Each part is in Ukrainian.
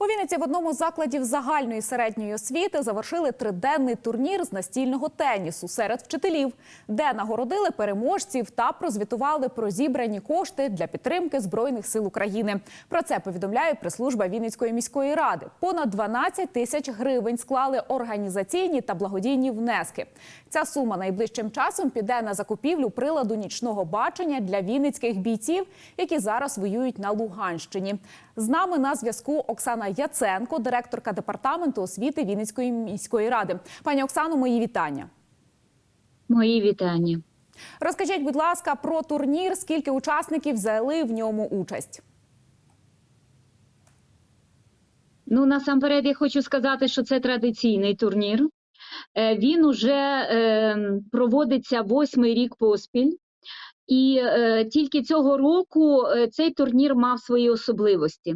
У Вінниці в одному з закладів загальної середньої освіти завершили триденний турнір з настільного тенісу серед вчителів, де нагородили переможців та прозвітували про зібрані кошти для підтримки збройних сил України. Про це повідомляє прес-служба Вінницької міської ради. Понад 12 тисяч гривень склали організаційні та благодійні внески. Ця сума найближчим часом піде на закупівлю приладу нічного бачення для вінницьких бійців, які зараз воюють на Луганщині. З нами на зв'язку Оксана Яценко, директорка департаменту освіти Вінницької міської ради. Пані Оксано, мої вітання. Мої вітання. Розкажіть, будь ласка, про турнір. Скільки учасників взяли в ньому участь? Ну насамперед я хочу сказати, що це традиційний турнір. Е, Він уже е, проводиться восьмий рік поспіль, і е, тільки цього року цей турнір мав свої особливості.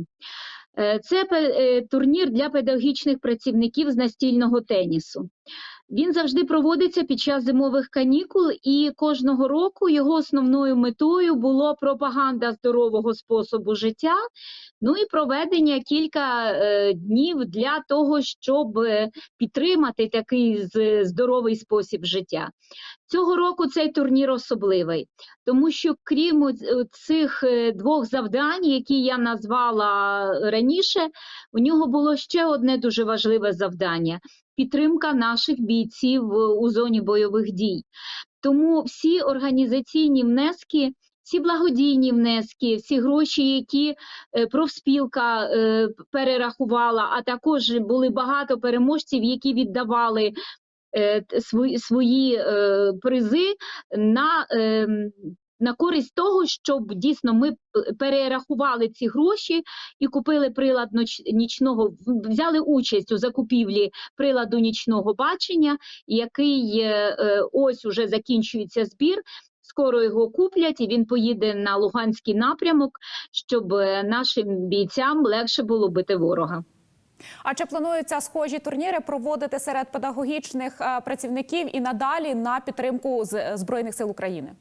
Е, Це е, турнір для педагогічних працівників з настільного тенісу. Він завжди проводиться під час зимових канікул, і кожного року його основною метою було пропаганда здорового способу життя, ну і проведення кілька е, днів для того, щоб е, підтримати такий здоровий спосіб життя. Цього року цей турнір особливий, тому що крім цих е, двох завдань, які я назвала раніше, у нього було ще одне дуже важливе завдання підтримка наших бійців е, у зоні бойових дій. Тому всі організаційні внески, всі благодійні внески, всі гроші, які е, профспілка е, перерахувала, а також були багато переможців, які віддавали свої, свої призи на. Е, На користь того, щоб дійсно ми перерахували ці гроші і купили прилад нічного, взяли участь у закупівлі приладу нічного бачення, який е, е, ось уже закінчується збір. Скоро його куплять, і він поїде на Луганський напрямок, щоб е, нашим бійцям легше було бити ворога. А чи плануються схожі турніри проводити серед педагогічних е, працівників і надалі на підтримку е, збройних сил України?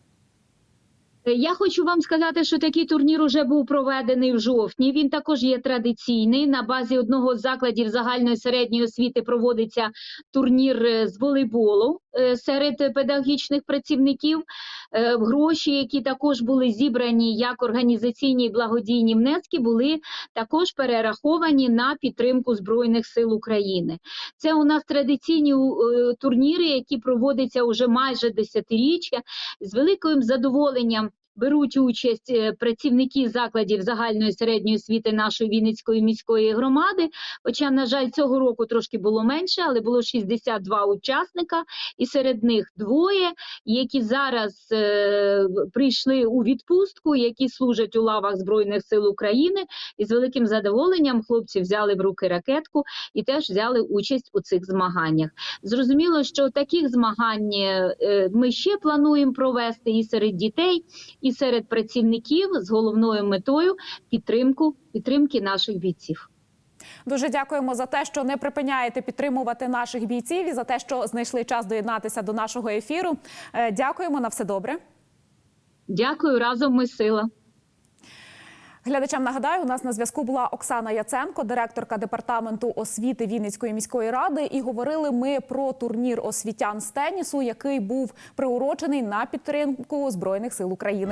Е, Я хочу вам сказати, що такий турнір уже був проведений в жовтні. Він також є традиційний. На базі одного з закладів загальної середньої освіти проводиться турнір е, з волейболу е, серед педагогічних працівників. Гроші, які також були зібрані як організаційні благодійні внески, були також перераховані на підтримку Збройних сил України. Це у нас традиційні турніри, які проводяться уже майже десятиріччя. З великим задоволенням беруть участь е, працівники закладів загальної середньої освіти нашої Вінницької міської громади. Хоча, на жаль, цього року трошки було менше, але було 62 учасника, і серед них двоє, які зараз е, прийшли у відпустку, які служать у лавах Збройних сил України. І з великим задоволенням хлопці взяли в руки ракетку і теж взяли участь у цих змаганнях. Зрозуміло, що таких змагань е, ми ще плануємо провести і серед дітей, і серед працівників з головною метою підтримку підтримки наших бійців. Дуже дякуємо за те, що не припиняєте підтримувати наших бійців і за те, що знайшли час доєднатися до нашого ефіру. Е, Дякуємо на все добре. Дякую, разом ми сила. Глядачам нагадаю, у нас на зв'язку була Оксана Яценко, директорка департаменту освіти Вінницької міської ради. І говорили ми про турнір освітян з тенісу, який був приурочений на підтримку збройних сил України.